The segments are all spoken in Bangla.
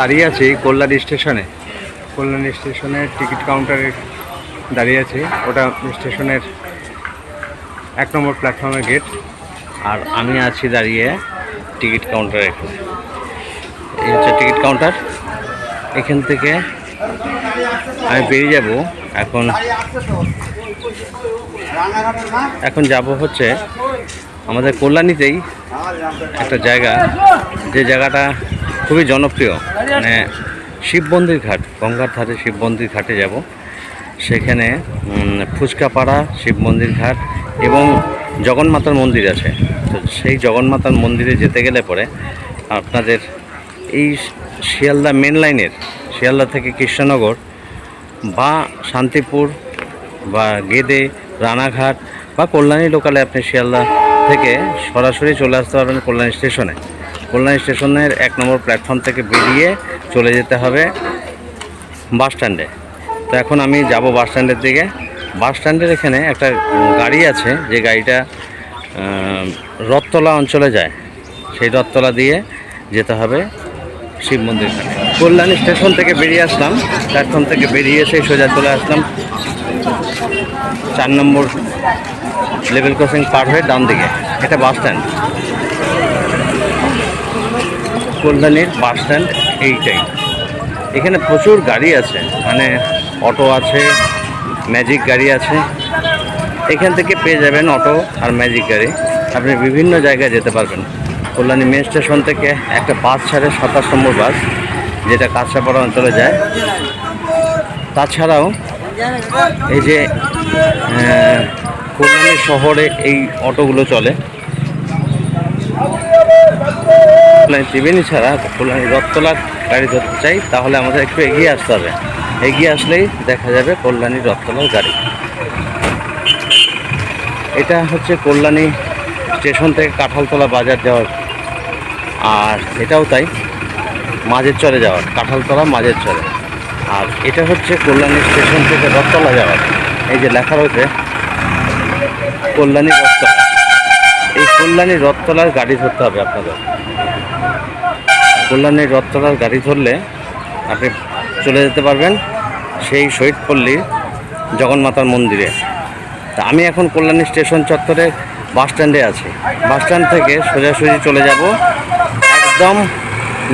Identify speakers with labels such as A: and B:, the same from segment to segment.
A: দাঁড়িয়ে আছি কল্যাণী স্টেশনে। কল্যাণী স্টেশনের টিকিট কাউন্টারে দাঁড়িয়ে আছি। ওটা স্টেশনের এক নম্বর প্ল্যাটফর্মের গেট। আর আমি আছি দাঁড়িয়ে টিকিট কাউন্টারে। এখানে এই হচ্ছে টিকিট কাউন্টার। এখান থেকে আমি বেরিয়ে যাব। এখন এখন যাব হচ্ছে আমাদের কল্যাণীতেই একটা জায়গা। যে জায়গাটা খুবই জনপ্রিয়। মানে শিব মন্দির ঘাট, গঙ্গার ধারে শিব মন্দির ঘাটে যাব। সেখানে ফুচকাপাড়া, শিব মন্দির ঘাট এবং জগন্মাতার মন্দির আছে। তো সেই জগন্মাতার মন্দিরে যেতে গেলে পরে আপনাদের এই শিয়ালদা মেন লাইনের, শিয়ালদা থেকে কৃষ্ণনগর বা শান্তিপুর বা গেদে, রানাঘাট বা কল্যাণী লোকালে আপনি শিয়ালদা থেকে সরাসরি চলে আসতে পারবেন কল্যাণী স্টেশনে। কল্যাণী স্টেশনের এক নম্বর প্ল্যাটফর্ম থেকে বেরিয়ে চলে যেতে হবে বাস স্ট্যান্ডে। তো এখন আমি যাব বাস স্ট্যান্ডের দিকে। বাস স্ট্যান্ডের এখানে একটা গাড়ি আছে, যে গাড়িটা রথতলা অঞ্চলে যায়। সেই রথতলা দিয়ে যেতে হবে শিব মন্দির ঘাটে। কল্যাণী স্টেশন থেকে বেরিয়ে আসলাম। প্ল্যাটফর্ম থেকে বেরিয়ে এসে সোজা চলে আসলাম চার নম্বর লেভেল ক্রসিং পার হয়ে ডান দিকে। এটা বাস স্ট্যান্ড। কল্যাণীর বাস স্ট্যান্ড এইটাই। এখানে প্রচুর গাড়ি আছে মানে অটো আছে ম্যাজিক গাড়ি আছে। এখান থেকে পেয়ে যাবেন অটো আর ম্যাজিক গাড়ি। আপনি বিভিন্ন জায়গায় যেতে পারবেন। কল্যাণী মেন স্টেশন থেকে একটা বাস ছাড়ে সাতাশ নম্বর বাস, যেটা কাঁচরাপাড়া অঞ্চলে যায়। তাছাড়াও এই যে কল্যাণী শহরে এই অটোগুলো চলে। কল্যাণী ত্রিবেণী ছাড়া কল্যাণী রথতলার গাড়ি ধরতে চাই, তাহলে আমাদের একটু এগিয়ে আসতে হবে। এগিয়ে আসলেই দেখা যাবে কল্যাণী রথতলার গাড়ি। এটা হচ্ছে কল্যাণী স্টেশন থেকে কাঁঠালতলা বাজার যাওয়ার। আর এটাও তাই, মাঝের চরে যাওয়ার, কাঁঠালতলা মাঝের চরে। আর এটা হচ্ছে কল্যাণী স্টেশন থেকে রথতলা যাওয়ার। এই যে লেখা রয়েছে, কল্যাণী রথতলা এই কল্যাণী রথতলার গাড়ি ধরতে হবে আপনাদের। কল্যাণী রথতলার গাড়ি ধরলে আপনি চলে যেতে পারবেন সেই শহীদপল্লীর জগন্মাতার মন্দিরে। তা আমি এখন কল্যাণী স্টেশন চত্বরে বাস স্ট্যান্ডে আছি। বাস স্ট্যান্ড থেকে সোজাসুজি চলে যাব। একদম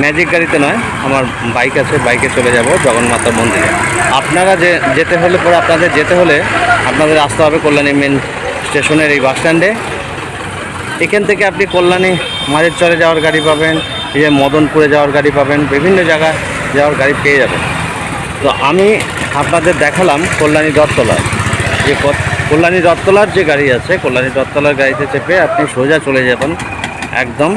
A: ম্যাজিক গাড়িতে নয়, আমার বাইক আছে, বাইকে চলে যাব জগন্মাতা মন্দিরে। আপনারা যে যেতে হলে পরে আপনাদের যেতে হলে আপনাদের আসতে হবে কল্যাণী মেন স্টেশনের এই বাস স্ট্যান্ডে। এখান থেকে আপনি কল্যাণী মাঝের চরে যাওয়ার গাড়ি পাবেন, এই যে মদনপুরে যাওয়ার গাড়ি পাবেন, বিভিন্ন জায়গায় যাওয়ার গাড়ি পেয়ে যাবেন। তো আমি আপনাদের দেখালাম কল্যাণী রথতলার যে কল্যাণী রথতলার যে গাড়ি আছে, কল্যাণী রথতলার গাড়িতে চেপে আপনি সোজা চলে যাবেন একদম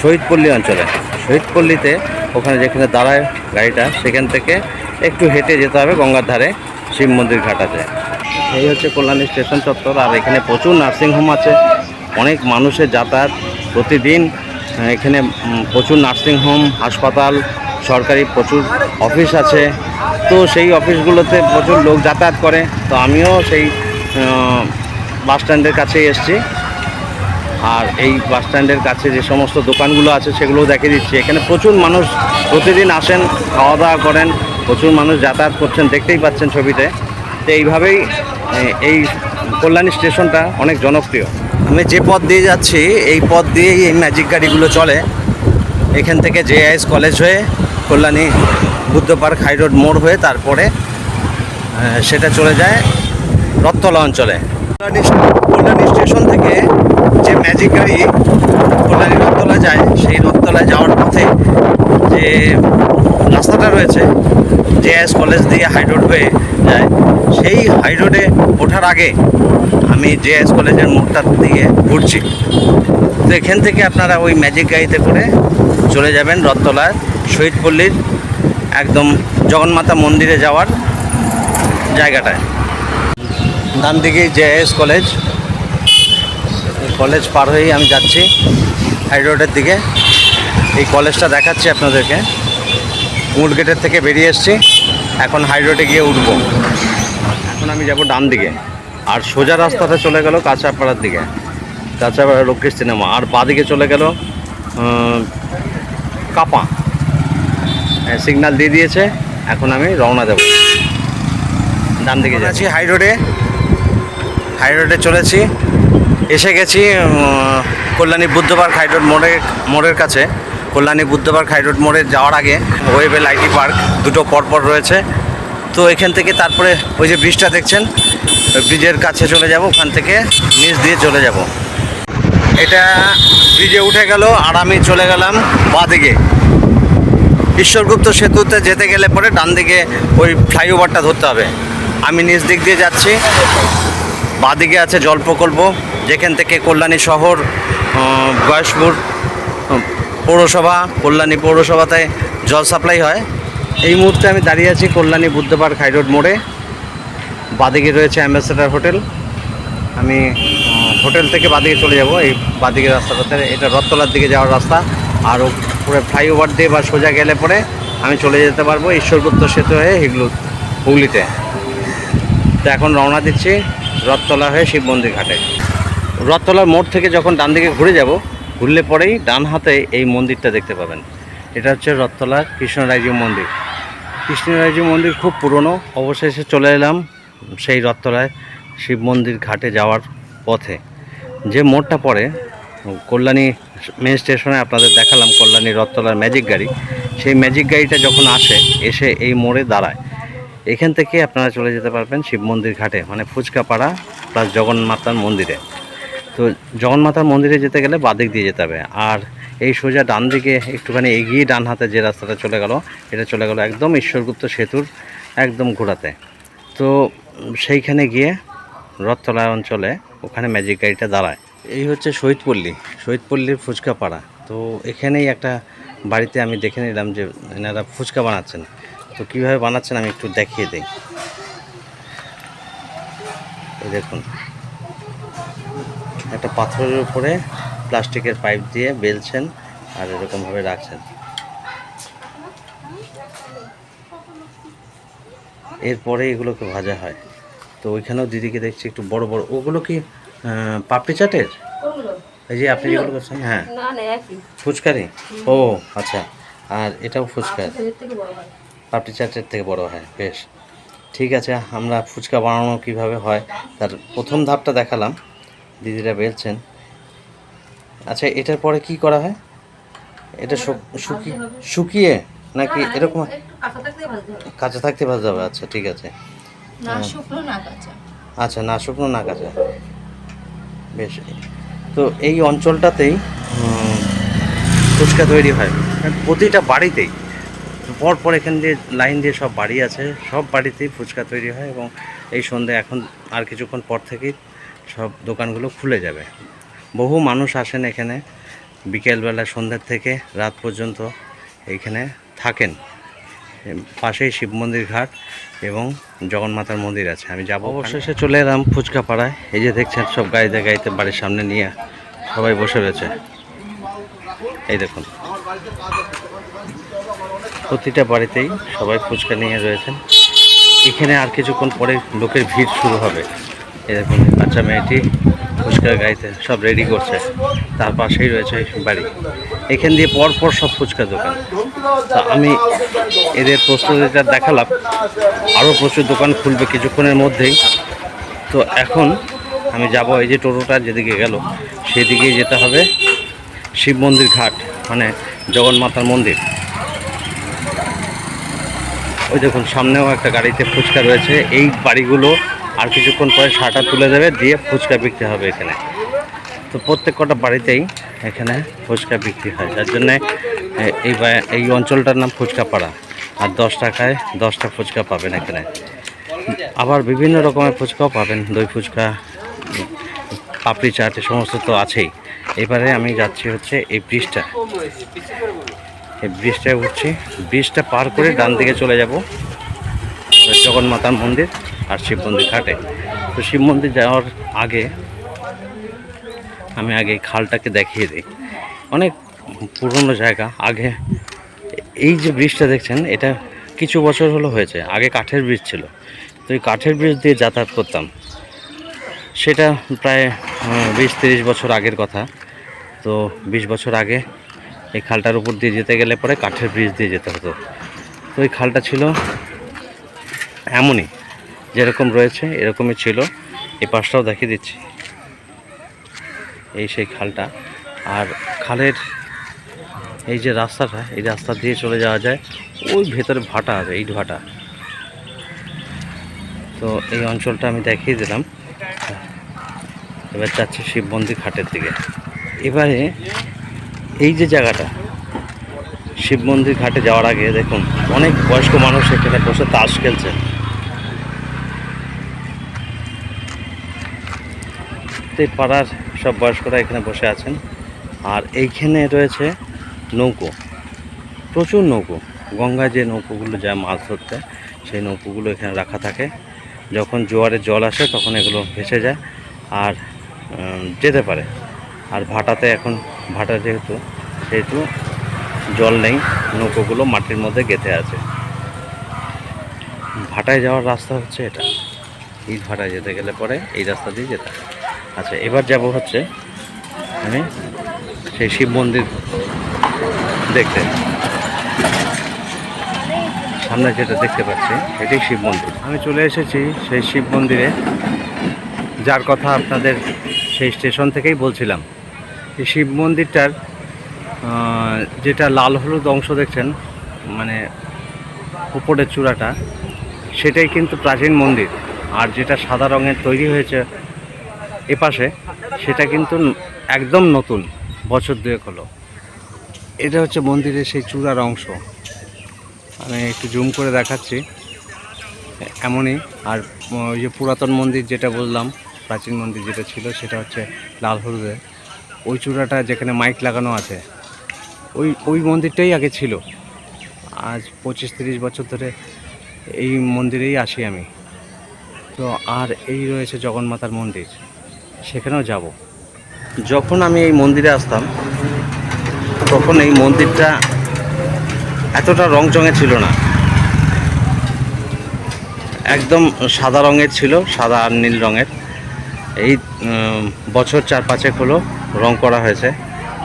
A: শহীদপল্লী অঞ্চলে। শহীদপল্লীতে ওখানে যেখানে দাঁড়ায় গাড়িটা, সেখান থেকে একটু হেঁটে যেতে হবে গঙ্গার ধারে শিব মন্দির ঘাট আছে। এই হচ্ছে কল্যাণী স্টেশন চত্বর, আর এখানে প্রচুর নার্সিংহোম আছে। অনেক মানুষের যাতায়াত প্রতিদিন এখানে প্রচুর নার্সিংহোম হাসপাতাল, সরকারি প্রচুর অফিস আছে। তো সেই অফিসগুলোতে প্রচুর লোক যাতায়াত করে। তো আমিও সেই বাস স্ট্যান্ডের কাছেই এসেছি। আর এই বাস স্ট্যান্ডের কাছে যে সমস্ত দোকানগুলো আছে, সেগুলোও দেখিয়ে দিচ্ছি। এখানে প্রচুর মানুষ প্রতিদিন আসেন খাওয়া দাওয়া করেন, প্রচুর মানুষ যাতায়াত করছেন, দেখতেই পাচ্ছেন ছবিতে। তো এইভাবেই এই কল্যাণী স্টেশনটা অনেক জনপ্রিয়। আমি যে পথ দিয়ে যাচ্ছি, এই পথ দিয়েই এই ম্যাজিক গাড়িগুলো চলে। এখান থেকে জেআইএস কলেজ হয়ে Kalyani Buddha park high road মোড় হয়ে তারপরে সেটা চলে যায় রথতলা অঞ্চলে। কল্যাণী স্টেশন থেকে যে ম্যাজিক গাড়ি কল্যাণী রথতলা যায়, সেই রথতলায় যাওয়ার পথে যে রাস্তাটা রয়েছে জেএস কলেজ দিয়ে হাই রোড হয়ে যায়, সেই হাই রোডে ওঠার আগে আমি জেএস কলেজের মোড়টার দিকে ঘুরছি। তো এখান থেকে আপনারা ওই ম্যাজিক গাড়িতে করে চলে যাবেন রথতলার শহীদপল্লীর একদম জগন্মাতা মন্দিরে যাওয়ার জায়গাটায়। ডান দিকে জেএস কলেজ কলেজ পার হয়েই আমি যাচ্ছি হাই রোডের দিকে। এই কলেজটা দেখাচ্ছি আপনাদেরকে। মূল গেটের থেকে বেরিয়ে এসেছি। এখন হাই রোডে গিয়ে উঠব। এখন আমি যাব ডান দিকে। আর সোজা রাস্তাটা চলে গেল কাঁচাপাড়ার দিকে। কাঁচাপাড়া লোকেশ সিনেমা। আর বাদিকে চলে গেল কাপা। সিগনাল দিয়ে দিয়েছে। এখন আমি রওনা দেবো। ডান দিকে যাচ্ছি। হাই রোডে হাই রোডে চলেছি। এসে গেছি Kalyani Buddha park high road মোড়ের মোড়ের কাছে। কল্যাণী বুদ্ধবার হাই রোড মোড়ে যাওয়ার আগে ওয়েবেল আইটি পার্ক, দুটো পরপর রয়েছে। তো এখান থেকে তারপরে ওই যে ব্রিজটা দেখছেন ব্রিজের কাছে চলে যাব, ওখান থেকে নিচ দিয়ে চলে যাব। এটা ব্রিজে উঠে গেল, আর আমি চলে গেলাম বাঁদিকে। ঈশ্বরগুপ্ত সেতুতে যেতে গেলে পরে ডান দিকে ওই ফ্লাইওভারটা ধরতে হবে। আমি নিচ দিক দিয়ে যাচ্ছি। বাঁদিকে আছে জল প্রকল্প, যেখান থেকে কল্যাণী শহর গয়েশপুর পৌরসভা, কল্যাণী পৌরসভাতে জল সাপ্লাই হয়। এই মুহূর্তে আমি দাঁড়িয়ে আছি কল্যাণী বুদ্ধপার্ক হাইরোড মোড়ে। বাঁদিকে রয়েছে অ্যাম্বাসেডার হোটেল। আমি হোটেল থেকে বাদিকে চলে যাব। এই বাদিকে রাস্তাটাতে এটা রথতলার দিকে যাওয়ার রাস্তা। আর পুরো ফ্লাইওভার দিয়ে বা সোজা গেলে পরে আমি চলে যেতে পারব ঈশ্বরগুপ্ত সেতু হয়ে হিগলু, হুগলিতে। তো এখন রওনা দিচ্ছি রথতলা হয়ে শিব মন্দির ঘাটে। রথতলার মোড় থেকে যখন ডান দিকে ঘুরে যাব ঘুরলে পরেই ডান হাতে এই মন্দিরটা দেখতে পাবেন। এটা হচ্ছে রথতলা কৃষ্ণরাজ্য মন্দির। কৃষ্ণরাজ্য মন্দির খুব পুরনো, অবশেষে চলে এলাম সেই রথতলায়, শিব মন্দির ঘাটে যাওয়ার পথে। যে মোড়টা পড়ে, কল্যাণী মেন স্টেশনে আপনাদের দেখালাম কল্যাণী রথতলার ম্যাজিক গাড়ি। সেই ম্যাজিক গাড়িটা যখন আসে, এসে এই মোড়ে দাঁড়ায়। এখান থেকে আপনারা চলে যেতে পারবেন শিব মন্দির ঘাটে মানে ফুচকাপাড়া প্লাস জগন্মাতার মন্দিরে। তো জগন্মাতার মন্দিরে যেতে গেলে বাদিক দিয়ে যেতে হবে। আর এই সোজা ডান দিকে একটুখানি এগিয়ে ডান হাতে যে রাস্তাটা চলে গেল, এটা চলে গেল একদম ঈশ্বরগুপ্ত সেতুর একদম গোড়াতে তো সেইখানে গিয়ে রথতলা অঞ্চলে ওখানে ম্যাজিক গাড়িটা দাঁড়ায়। এই হচ্ছে শহীদপল্লী, শহীদপল্লীর ফুচকা পাড়া তো এখানেই একটা বাড়িতে আমি দেখে নিলাম যে এনারা ফুচকা বানাচ্ছেন। তো কীভাবে বানাচ্ছেন আমি একটু দেখিয়ে দিই। দেখুন। একটা পাথরের উপরে প্লাস্টিকের পাইপ দিয়ে বেলছেন আর এরকমভাবে রাখছেন। এরপরে এগুলোকে ভাজা হয়। তো ওইখানেও দিদিকে দেখছি একটু বড় বড়। ওগুলো কি পাপড়ি চাটের? এই যে আপনি যেগুলো করছেন হ্যাঁ। ফুচকারি ও আচ্ছা। আর এটাও ফুচকা
B: এর থেকে বড় হয়।
A: পাপড়ি চাটের থেকে বড় হয় বেশ। ঠিক আছে আমরা ফুচকা বানানো কীভাবে হয় তার প্রথম ধাপটা দেখালাম। দিদিরা বেলছেন। আচ্ছা এটার পরে কি করা হয়? এটা শুকিয়ে শুকিয়ে নাকি এরকম
B: কাঁচা থাকতে
A: ভাজা যাবে আচ্ছা ঠিক আছে।
B: না শুকনো না কাঁচা।
A: আচ্ছা না শুকনো না কাঁচা। বেশ। তো এই অঞ্চলটাতেই ফুচকা তৈরি হয়। প্রতিটা বাড়িতেই পর পর এখান দিয়ে লাইন দিয়ে সব বাড়ি আছে সব বাড়িতেই ফুচকা তৈরি হয় এবং এই সন্ধে এখন আর কিছুক্ষণ পর থেকেই সব দোকানগুলো খুলে যাবে। বহু মানুষ আসেন এখানে, বিকেলবেলা সন্ধ্যার থেকে রাত পর্যন্ত এইখানে থাকেন। পাশেই শিব মন্দির ঘাট এবং জগন্মাতার মন্দির আছে। আমি যাব অবশেষে চলে এলাম ফুচকা পাড়ায় এই যে দেখছেন, সব গাড়িতে গাড়িতে বাড়ির সামনে নিয়ে সবাই বসে রয়েছে। এই দেখুন। প্রতিটা বাড়িতেই সবাই ফুচকা নিয়ে রয়েছেন। এখানে আর কিছুক্ষণ পরে লোকের ভিড় শুরু হবে। দেখুন বাচ্চা মেয়েটি ফুচকার গাড়িতে সব রেডি করছে। তার পাশেই রয়েছে বাড়ি। এখান দিয়ে পর পর সব ফুচকা দোকান। তা আমি এদের প্রস্তুতিটা দেখালাম, আরও প্রচুর দোকান খুলবে কিছুক্ষণের মধ্যেই। তো এখন আমি যাব, এই যে টোটোটা যেদিকে গেল, সেদিকেই যেতে হবে শিব মন্দির ঘাট মানে জগন্মাতার মন্দির। ওই দেখুন, সামনেও একটা গাড়িতে ফুচকা রয়েছে। এই বাড়িগুলো আর কিছুক্ষণ পরে সাটা তুলে দেবে, দিয়ে ফুচকা বিক্রি হবে এখানে। তো প্রত্যেক কটা বাড়িতেই এখানে ফুচকা বিক্রি হয়। যার জন্যে এই এই অঞ্চলটার নাম ফুচকা পাড়া আর দশ টাকায় দশটা ফুচকা পাবেন এখানে। আবার বিভিন্ন রকমের ফুচকাও পাবেন। দই ফুচকা, পাপড়ি চাট সমস্ত তো আছেই। এবারে আমি যাচ্ছি হচ্ছে এই ব্রিজটা। এই ব্রিজটায় উঠছি। ব্রিজটা পার করে ডান দিকে চলে যাব। জগন্মাতার মন্দির। আর শিব মন্দির ঘাটে। তো শিব মন্দির যাওয়ার আগে আমি আগে এই খালটাকে দেখিয়ে দিই। অনেক পুরনো জায়গা। আগে এই যে ব্রিজটা দেখছেন, এটা কিছু বছর হলো হয়েছে। আগে কাঠের ব্রিজ ছিল। তো এই কাঠের ব্রিজ দিয়ে যাতায়াত করতাম। সেটা প্রায় বিশ তিরিশ বছর আগের কথা। তো বিশ বছর আগে এই খালটার উপর দিয়ে যেতে গেলে পরে কাঠের ব্রিজ দিয়ে যেতে হতো। তো ওই খালটা ছিল এমনই। যেরকম রয়েছে, এরকমই ছিল। এই পাশটাও দেখিয়ে দিচ্ছি। এই সেই খালটা। আর খালের এই যে রাস্তাটা, এই রাস্তা দিয়ে চলে যাওয়া যায়, ওই ভেতরে ভাটা আছে, ইট ভাটা। তো এই অঞ্চলটা আমি দেখিয়ে দিলাম। এবার যাচ্ছি শিব মন্দির ঘাটের দিকে। এবারে এই যে জায়গাটা, শিব মন্দির ঘাটে যাওয়ার আগে দেখুন, অনেক বয়স্ক মানুষ এখানে বসে তাস খেলছে। এই পাড়ার সব বয়স্করা এখানে বসে আছেন। আর এইখানে রয়েছে নৌকো। প্রচুর নৌকো। গঙ্গায় যে নৌকোগুলো যায় মাছ ধরতে, সেই নৌকোগুলো এখানে রাখা থাকে। যখন জোয়ারে জল আসে, তখন এগুলো ভেসে যায় আর যেতে পারে। আর ভাটাতে এখন, ভাটা যেহেতু, সেহেতু জল নেই। নৌকোগুলো মাটির মধ্যে গেঁথে আছে। ভাটায় যাওয়ার রাস্তা হচ্ছে এটা। এই ভাটায় যেতে গেলে পরে এই রাস্তা দিয়ে যেতে হয়। আচ্ছা এবার যাব হচ্ছে আমি সেই শিব মন্দির দেখতে। সামনে যেটা দেখতে পাচ্ছি, এটাই শিব মন্দির। আমি চলে এসেছি সেই শিব মন্দিরে। যার কথা আপনাদের সেই স্টেশন থেকেই বলছিলাম। এই শিব মন্দিরটার যেটা লাল হলুদ অংশ দেখছেন মানে উপরের চূড়াটা, সেটাই কিন্তু প্রাচীন মন্দির। আর যেটা সাদা রঙের তৈরি হয়েছে এপাশে, সেটা কিন্তু একদম নতুন, বছর দুয়েক হলো। এটা হচ্ছে মন্দিরের সেই চূড়ার অংশ। আমি একটু জুম করে দেখাচ্ছি। এমনই, আর ওই যে পুরাতন মন্দির যেটা বললাম, প্রাচীন মন্দির যেটা ছিল, সেটা হচ্ছে লাল হলুদের। ওই চূড়াটা যেখানে মাইক লাগানো আছে, ওই ওই মন্দিরটাই আগে ছিল। আজ পঁচিশ তিরিশ বছর ধরে এই মন্দিরেই আসি আমি। তো আর এই রয়েছে জগন্মাতার মন্দির। সেখানেও যাব। যখন আমি এই মন্দিরে আসতাম, তখন এই মন্দিরটা এতটা রংচঙে ছিল না। একদম সাদা রঙের ছিল, সাদা আর নীল রঙের। এই বছর চার পাঁচেক হলো রং করা হয়েছে।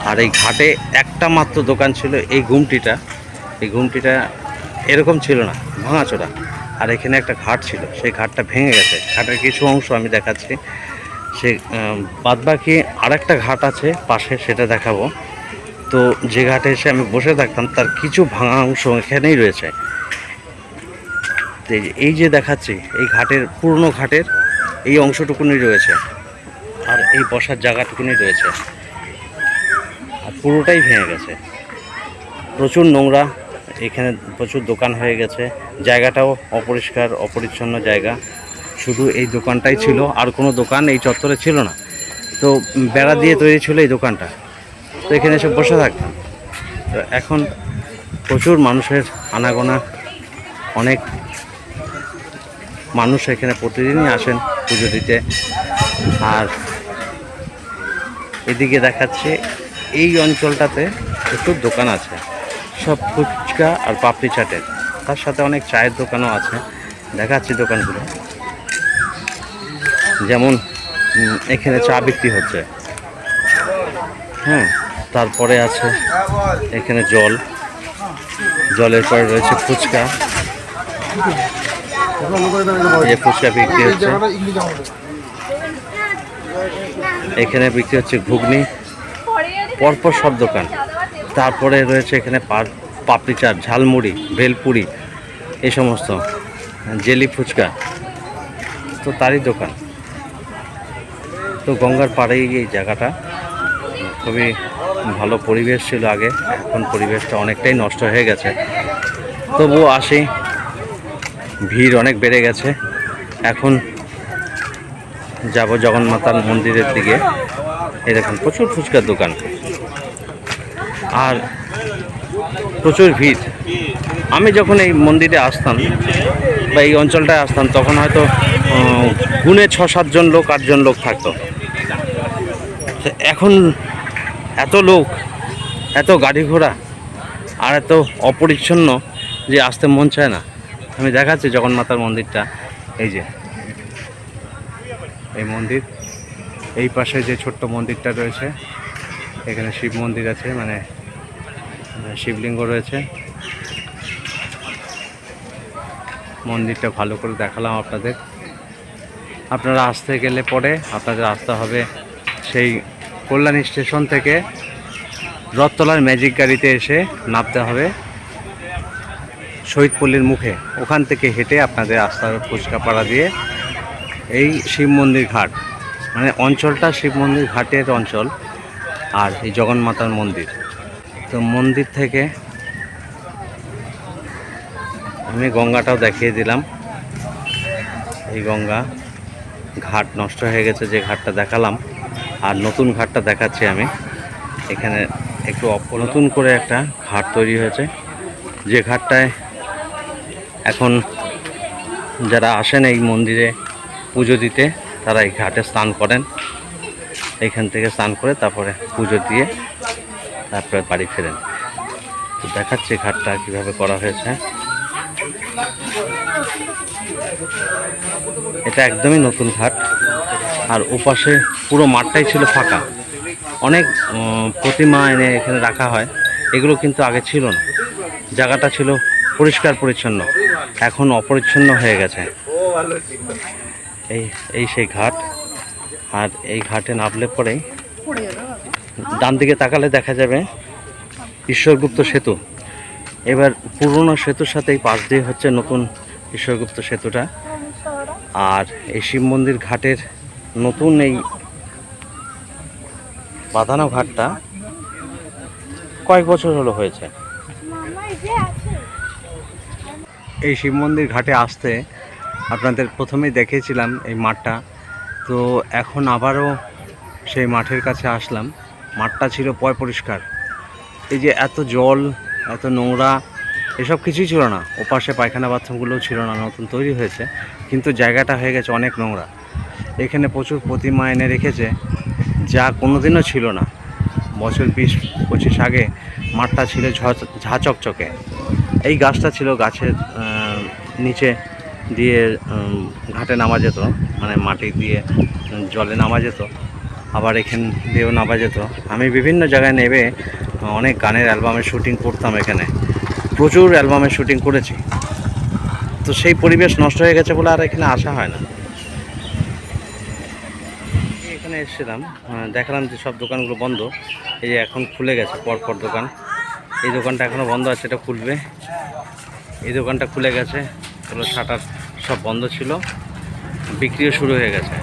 A: আর এই ঘাটে একটা মাত্র দোকান ছিল, এই গুমটিটা এই গুমটিটা এরকম ছিল না, ভাঙাচোরা। আর এখানে একটা ঘাট ছিল, সেই ঘাটটা ভেঙে গেছে। ঘাটের কিছু অংশ আমি দেখাচ্ছি। সে বাদ বাকি আরেকটা ঘাট আছে পাশে, সেটা দেখাবো। তো যে ঘাটে এসে আমি বসে থাকতাম, তার কিছু ভাঙা অংশ এখানেই রয়েছে। এই যে দেখাচ্ছি, এই ঘাটের পুরনো ঘাটের এই অংশটুকুনি রয়েছে। আর এই বসার জায়গাটুকুনি রয়েছে। আর পুরোটাই ভেঙে গেছে। প্রচুর নোংরা, এখানে প্রচুর দোকান হয়ে গেছে। জায়গাটাও অপরিষ্কার, অপরিচ্ছন্ন জায়গা। শুধু এই দোকানটাই ছিল, আর কোনো দোকান এই চত্বরে ছিল না। তো বেড়া দিয়ে তৈরি ছিল এই দোকানটা। তো এখানে এসে বসে থাকতাম। তো এখন প্রচুর মানুষের আনাগোনা, অনেক মানুষ এখানে প্রতিদিনই আসেন পুজো দিতে। আর এদিকে দেখাচ্ছে, এই অঞ্চলটাতে প্রচুর দোকান আছে। সব ফুচকা আর পাপড়ি চাটের। তার সাথে অনেক চায়ের দোকানও আছে। দেখাচ্ছি দোকানগুলো। যেমন এখানে চা বিক্রি হচ্ছে। হ্যাঁ তারপরে আছে এখানে জল। জলের পরে রয়েছে ফুচকা। ফুচকা বিক্রি হচ্ছে। এখানে বিক্রি হচ্ছে ঘুগনি। পরপর সব দোকান। তারপরে রয়েছে এখানে পাপড়ি চাট, ঝালমুড়ি, ভেলপুরি এই সমস্ত। জেলি ফুচকা। তো তারই দোকান। তো গঙ্গার পাড়েই এই জায়গাটা। খুবই ভালো পরিবেশ ছিল আগে, এখন পরিবেশটা অনেকটাই নষ্ট হয়ে গেছে। তবুও আসি, ভিড় অনেক বেড়ে গেছে। এখন যাব জগন্মাতার মন্দিরের দিকে। দেখুন, প্রচুর ফুচকার দোকান। আর প্রচুর ভিড়। আমি যখন এই মন্দিরে আসতাম বা এই অঞ্চলটায় আসতাম, তখন হয়তো গুণে ছ সাতজন লোক, আটজন লোক থাকতো। এখন এত লোক, এত গাড়ি ঘোড়া আর এত অপরিচ্ছন্ন যে আসতে মন চায় না। আমি দেখাচ্ছি জগন্মাতার মন্দিরটা, এই যে। এই মন্দির, এই পাশে যে ছোট্ট মন্দিরটা রয়েছে, এখানে শিব মন্দির আছে মানে শিবলিঙ্গ রয়েছে। মন্দিরটা ভালো করে দেখালাম আপনাদের। আপনারা আসতে গেলে পরে আপনাদের আসতে হবে সেই কল্যাণী স্টেশন থেকে রথতলার ম্যাজিক গাড়িতে এসে নামতে হবে শহীদপল্লির মুখে। ওখান থেকে হেঁটে আপনাদের হবে ফুচকাপাড়া দিয়ে এই শিব মন্দির ঘাট মানে অঞ্চলটা শিব মন্দির ঘাটের অঞ্চল আর এই জগন্মাতার মন্দির। তো মন্দির থেকে আমি গঙ্গাটাও দেখিয়ে দিলাম। এই গঙ্গা ঘাট নষ্ট হয়ে গেছে, যে ঘাটটা দেখালাম। আর নতুন ঘাটটা দেখাচ্ছি আমি। এখানে একটু নতুন করে একটা ঘাট তৈরি হয়েছে। যে ঘাটটায় এখন যারা আসেন এই মন্দিরে পুজো দিতে, তারা এই ঘাটে স্নান করেন। এইখান থেকে স্নান করে তারপরে পুজো দিয়ে তারপরে বাড়ি ফেরেন। তো দেখাচ্ছি ঘাটটা কীভাবে করা হয়েছে। এটা একদমই নতুন ঘাট। আর ওপাশে পুরো মাঠটাই ছিল ফাঁকা। অনেক প্রতিমা এনে এখানে রাখা হয়। এগুলো কিন্তু আগে ছিল না। জায়গাটা ছিল পরিষ্কার পরিচ্ছন্ন। এখন অপরিচ্ছন্ন হয়ে গেছে। এই এই সেই ঘাট। আর এই ঘাটে নামলে পরেই ডান দিকে তাকালে দেখা যাবে ঈশ্বরগুপ্ত সেতু। এবার পুরনো সেতুর সাথে এই পাশ দিয়ে হচ্ছে নতুন ঈশ্বরগুপ্ত সেতুটা। আর এই শিব মন্দির ঘাটের নতুন এই বাঁধানো ঘাটটা কয়েক বছর হলো হয়েছে। এই শিব মন্দির ঘাটে আসতে আপনাদের প্রথমেই দেখেছিলাম এই মাঠটা। তো এখন আবারও সেই মাঠের কাছে আসলাম। মাঠটা ছিল পয় পরিষ্কার। এই যে এত জল এত নোংরা এসব কিছুই ছিল না। ওপাশে পায়খানা বাথরুমগুলোও ছিল না নতুন তৈরি হয়েছে। কিন্তু জায়গাটা হয়ে গেছে অনেক নোংরা। এখানে প্রচুর প্রতিমা এনে রেখেছে, যা কোনোদিনও ছিল না। বছর বিশ, পঁচিশ আগে মাঠটা ছিল ঝ- চকচকে। এই গাছটা ছিল গাছের নিচে দিয়ে ঘাটে নামা যেত মানে মাটি দিয়ে, জলে নামা যেত। আবার এখান দিয়েও নামা যেত। আমি বিভিন্ন জায়গায় নেবে অনেক গানের অ্যালবামের শুটিং করতাম এখানে। প্রচুর অ্যালবামের শুটিং করেছি। তো সেই পরিবেশ নষ্ট হয়ে গেছে বলে আর এখানে আসা হয় না। এখানে এসেছিলাম দেখালাম যে সব দোকানগুলো বন্ধ। এই যে এখন খুলে গেছে, পরপর দোকান। এই দোকানটা এখনও বন্ধ আছে, এটা খুলবে। এই দোকানটা খুলে গেছে, এগুলো শাটার সব বন্ধ ছিল। বিক্রিও শুরু হয়ে গেছে।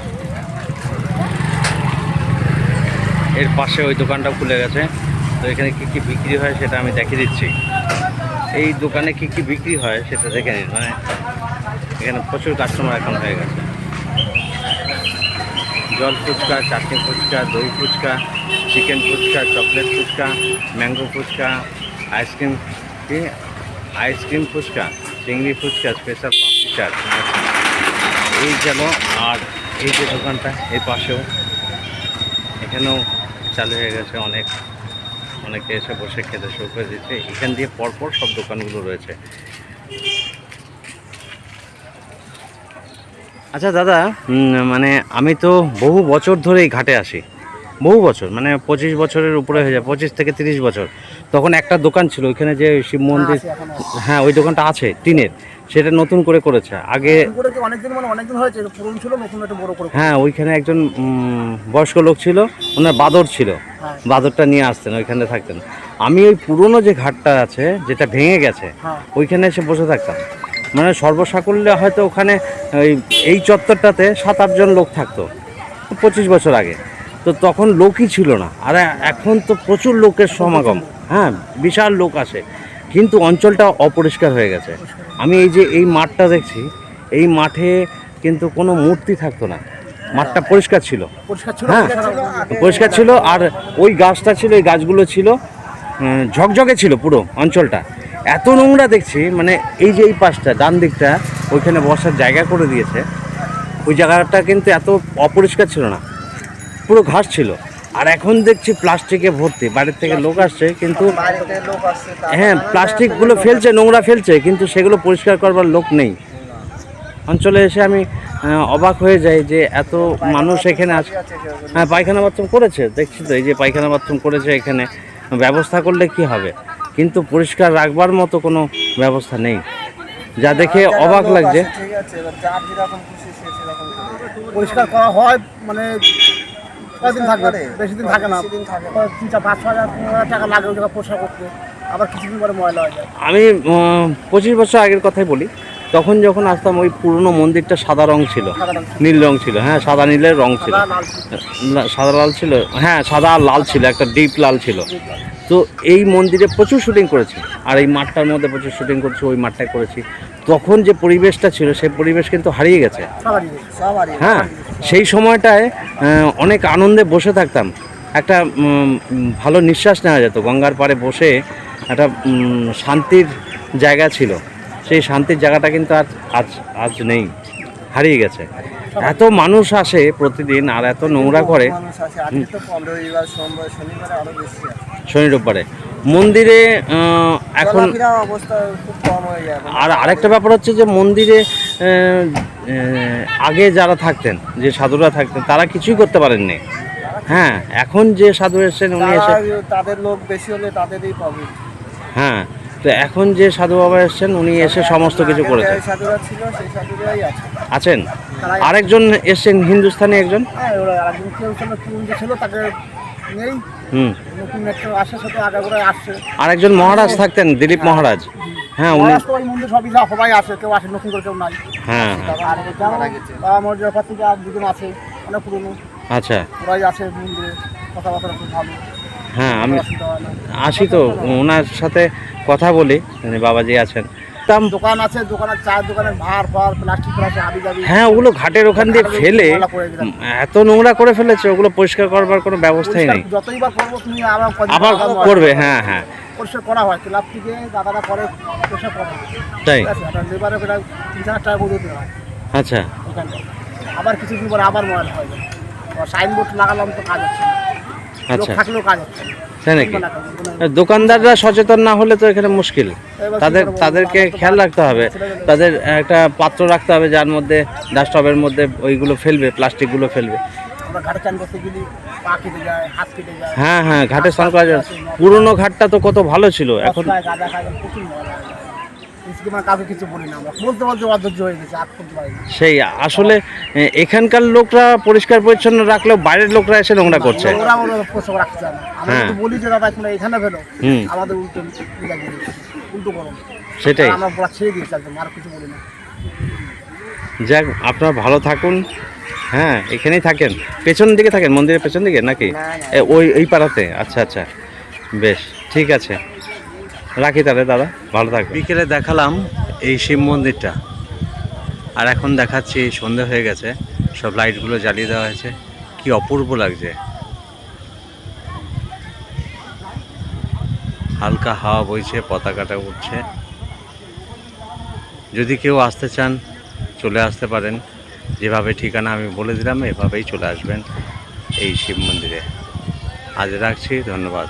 A: এর পাশে ওই দোকানটা খুলে গেছে। তো এখানে কী কী বিক্রি হয় সেটা আমি দেখিয়ে দিচ্ছি। এই দোকানে কী কী বিক্রি হয় সেটা দেখে নিন। মানে এখানে প্রচুর কাস্টমার এখন হয়ে গেছে। জল ফুচকা, চাটনি ফুচকা, দই fuchka, chicken fuchka, chocolate fuchka, mango fuchka, ice cream, কি? আইসক্রিম ফুচকা, চিংড়ি ফুচকা, স্পেশাল পাপড়ি চাট। এই গেল আর এই যে দোকানটা, এই পাশেও, এখানেও চালু হয়ে গেছে অনেক। অনেকে এসে বসে খেতে শুরু করে দিচ্ছে। এখান দিয়ে পরপর সব দোকানগুলো রয়েছে। আচ্ছা দাদা মানে আমি তো বহু বছর ধরে এই ঘাটে আসি বহু বছর মানে পঁচিশ বছরের উপরে হয়ে যায় পঁচিশ থেকে তিরিশ বছর। তখন একটা দোকান ছিল ওইখানে যে শিব মন্দির হ্যাঁ ওই দোকানটা আছে টিনের। সেটা নতুন করে করেছে। আগে
C: মানে
A: হ্যাঁ ওইখানে একজন বয়স্ক লোক ছিল ওনার বাদর ছিল।
C: হ্যাঁ।
A: বাদরটা নিয়ে আসতেন ওইখানে থাকতেন। আমি ওই পুরনো যে ঘাটটা আছে যেটা ভেঙে গেছে
C: হ্যাঁ।
A: ওইখানে এসে বসে থাকতাম। মানে সর্বসাকুল্যে হয়তো ওখানে ওই এই চত্বরটাতে সাত আটজন লোক থাকতো পঁচিশ বছর আগে। তো তখন লোকই ছিল না। আর এখন তো প্রচুর লোকের সমাগম। হ্যাঁ বিশাল লোক আসে। কিন্তু অঞ্চলটা অপরিষ্কার হয়ে গেছে। আমি এই যে এই মাঠটা দেখছি এই মাঠে কিন্তু কোনো মূর্তি থাকতো না। মাঠটা পরিষ্কার ছিল। হ্যাঁ পরিষ্কার ছিল। আর ওই গাছটা ছিল এই গাছগুলো ছিল ঝকঝকে ছিল পুরো অঞ্চলটা। এত নোংরা দেখছি মানে এই যে এই পাশটা, ডান দিকটা, ওইখানে বসার জায়গা করে দিয়েছে। ওই জায়গাটা কিন্তু এত অপরিষ্কার ছিল না, পুরো ঘাস ছিল। আর এখন দেখছি প্লাস্টিকে ভর্তি, বাড়ির থেকে লোক আসছে, কিন্তু হ্যাঁ প্লাস্টিকগুলো ফেলছে, নোংরা ফেলছে, কিন্তু সেগুলো পরিষ্কার করবার লোক নেই। অঞ্চলে এসে আমি অবাক হয়ে যাই যে এত মানুষ এখানে আছে হ্যাঁ পায়খানা বাথরুম করেছে, দেখছি তো, এই যে পায়খানা বাথরুম করেছে এখানে, ব্যবস্থা করলে কি হবে? কিন্তু পরিষ্কার রাখবার মতো কোনো ব্যবস্থা নেই। যা দেখে অবাক লাগছে।
C: পরিষ্কার করা হয় মানে কদিন থাকবে বেশি দিন থাকে না। তিন চার পাঁচ হাজার টাকা লাগে ওই জায়গা পরিষ্কার করতে। আবার কিছুদিন পরে ময়লা হয়ে যায়।
A: আমি পঁচিশ বছর আগের কথাই বলি তখন যখন আসতাম ওই পুরনো মন্দিরটা সাদা রং ছিল। নীল রং ছিল হ্যাঁ সাদা নীলের রং ছিল।
C: সাদা, লাল ছিল।
A: সাদা লাল ছিল হ্যাঁ সাদা আর লাল ছিল একটা ডিপ লাল ছিল। তো এই মন্দিরে প্রচুর শুটিং করেছি। আর এই মাঠটার মধ্যে প্রচুর শুটিং করেছি, ওই মাঠটায় করেছি। তখন যে পরিবেশটা ছিল, সেই পরিবেশ কিন্তু হারিয়ে গেছে। হ্যাঁ সেই সময়টায় অনেক আনন্দে বসে থাকতাম। একটা ভালো নিঃশ্বাস নেওয়া যেত। গঙ্গার পাড়ে বসে একটা শান্তির জায়গা ছিল। সেই শান্তির জায়গাটা কিন্তু আজ আজ আজ নেই। হারিয়ে গেছে। এত মানুষ আসে প্রতিদিন, আর এত নোংরা করে। শনি রোববারে মন্দিরে এখন। আর আরেকটা ব্যাপার হচ্ছে যে মন্দিরে আগে যারা থাকতেন যে সাধুরা থাকতেন তারা কিছুই করতে পারেননি। হ্যাঁ এখন যে সাধু এসেছেন উনি এসে
D: তাদের লোক বেশি হলে তাদেরই প্রবলেম
A: হ্যাঁ তো এখন যে সাধু বাবা এসেছেন উনি এসে সমস্ত কিছু করেছেন। আছেন। আরেকজন এসছেন হিন্দুস্তানি একজন?
C: হ্যাঁ ছিল তাকে নতুন একটা আসে সে তো আগে করে আসছে।
A: আরেকজন মহারাজ থাকতেন দিলীপ মহারাজ। হ্যাঁ উনি
C: মহারাষ্ট্র ওই মন্দির সবই যা সবাই আসে কেউ আসে নতুন করে কেউ নাই।
A: হ্যাঁ। হ্যাঁ
C: আর যেমন বাবা মর্যাদা থেকে আর দুজন আছে অনেক পুরনো।
A: আচ্ছা।
C: ওরাই আছে মন্দিরে কথাবার্তা খুব ভালো।
A: হ্যাঁ আমি আসি তো ওনার সাথে কথা বলি উনি বাবাজি আছেন। দাম
C: দোকান আছে দোকানের চায়ের দোকানের ভার ফার প্লাস্টিক আছে হাবি
A: হ্যাঁ ওগুলো ঘাটের ওখান দিয়ে ফেলে এত নোংরা করে ফেলেছে ওগুলো পরিষ্কার করবার কোনো ব্যবস্থাই নেই।
C: পরিষ্কার যতই করব তুমি আবার
A: আবার করবে হ্যাঁ হ্যাঁ।
C: পরিষ্কার করা হয় ক্লাব থেকে দাদারা করে পরিষ্কার করে
A: তাই?
C: লেবারে প্রায় তিন চার টাকা করে দিতে হয়।
A: আচ্ছা।
C: আবার কিছুদিন পরে আবার ময়লা হয়ে সাইনবোর্ড লাগালাম তো কাজ হচ্ছে
A: আচ্ছা।
C: থাকলেও কাজ হচ্ছে
A: তাই নাকি। দোকানদাররা সচেতন না হলে তো এখানে মুশকিল। তাদের তাদেরকে খেয়াল রাখতে হবে। তাদের একটা পাত্র রাখতে হবে যার মধ্যে ডাস্টবের মধ্যে ওইগুলো ফেলবে প্লাস্টিকগুলো ফেলবে। হ্যাঁ হ্যাঁ ঘাটে স্নান করা যায়। পুরোনো ঘাটটা তো কত ভালো ছিল। এখন
C: মানে কাউকে কিছু বলি না আমরা। বলতে বলতে অধৈর্য হয়ে গেছে আর করতে পারি না।
A: সেই আসলে এখানকার লোকরা পরিষ্কার পরিচ্ছন্ন রাখলেও বাইরের লোকরা এসে নোংরা করছে।
C: ওরা ওরা পোষক রাখতে চায় না। আমরা
A: হ্যাঁ।
C: বলি যে দাদা তোমরা এখানে ফেলো আমাদের উল্টো উল্টা করে দিচ্ছে। উল্টো করো।
A: সেটাই।
C: আমরা বলা ছেড়ে দিয়েছি একদম আর কিছু বলি না।
A: যাক আপনারা ভালো থাকুন। হ্যাঁ এখানেই থাকেন। পেছন দিকে থাকেন মন্দিরের পেছন দিকে নাকি। ওই এই পাড়াতে? আচ্ছা আচ্ছা। বেশ ঠিক আছে। রাখি তাহলে, দাদা। ভালো থাকবে বিকেলে দেখালাম এই শিব মন্দিরটা। আর এখন দেখাচ্ছি, সন্ধে হয়ে গেছে, সব লাইটগুলো জ্বালিয়ে দেওয়া হয়েছে। কি অপূর্ব লাগছে। হালকা হাওয়া বইছে, পতাকাটা উঠছে। যদি কেউ আসতে চান, চলে আসতে পারেন। যেভাবে ঠিকানা আমি বলে দিলাম, এভাবেই চলে আসবেন এই শিব মন্দিরে। আজ রাখছি, ধন্যবাদ।